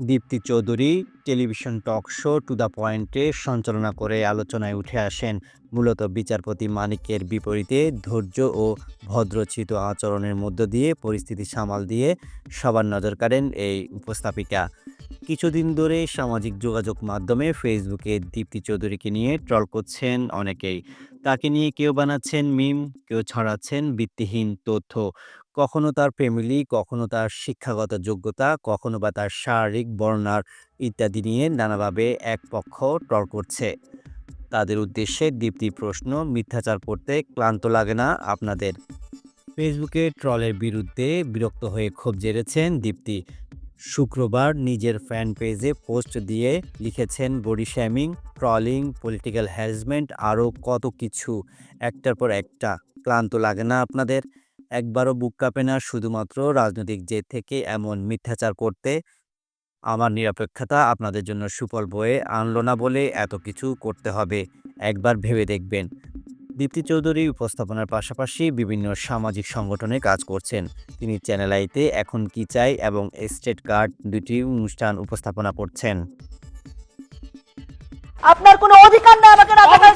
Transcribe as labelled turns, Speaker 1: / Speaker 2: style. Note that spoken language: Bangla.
Speaker 1: Dipti Chowdhury, television talk show, to the পয়েন্টে সঞ্চালনা করে আলোচনায় উঠে আসেন। মূলত বিচারপতি মানিকের বিপরীতে ধৈর্য ও ভদ্রচিত আচরণের মধ্য দিয়ে পরিস্থিতি সামাল দিয়ে সবার নজর কাড়েন এই উপস্থাপিকা। কিছুদিন ধরে সামাজিক যোগাযোগ মাধ্যমে ফেসবুকে দীপ্তি চৌধুরীকে নিয়ে ট্রল করছেন অনেকেই। তাকে নিয়ে কেউ বানাচ্ছেন মিম, কেউ ছড়াচ্ছেন ভিত্তিহীন তথ্য। কখনো তার ফ্যামিলি, কখনো তার শিক্ষাগত যোগ্যতা, কখনো বা তার শারীরিক বর্ণার ইত্যাদি নিয়ে নানাভাবে এক পক্ষ ট্রল করছে। তাদের উদ্দেশ্যে দীপ্তি প্রশ্ন, মিথ্যাচার করতে ক্লান্ত লাগে না আপনাদের? ফেসবুকে ট্রলের বিরুদ্ধে বিরক্ত হয়ে ক্ষোভ জেরেছেন দীপ্তি। শুক্রবার নিজের ফ্যান পেজে পোস্ট দিয়ে লিখেছেন body shaming trolling political harassment আরও কত কিছু। একটার পর একটা। ক্লান্ত লাগে না আপনাদের? একবারও বুক কাঁপে না শুধুমাত্র রাজনৈতিক জেদ থেকে এমন মিথ্যাচার করতে? আমার নিরপেক্ষতা আপনাদের জন্য সুফল বয়ে আনলো না বলে এত কিছু করতে হবে। একবার ভেবে দেখবেন। দীপ্তি চৌধুরী উপস্থাপনার পাশাপাশি বিভিন্ন সামাজিক সংগঠনে কাজ করছেন। তিনি চ্যানেল আইতে এখন কি চাই এবং স্টেট কার্ড দুটি অনুষ্ঠান উপস্থাপনা করছেন।
Speaker 2: আপনার কোনো অধিকার না আমাকে রাজাকার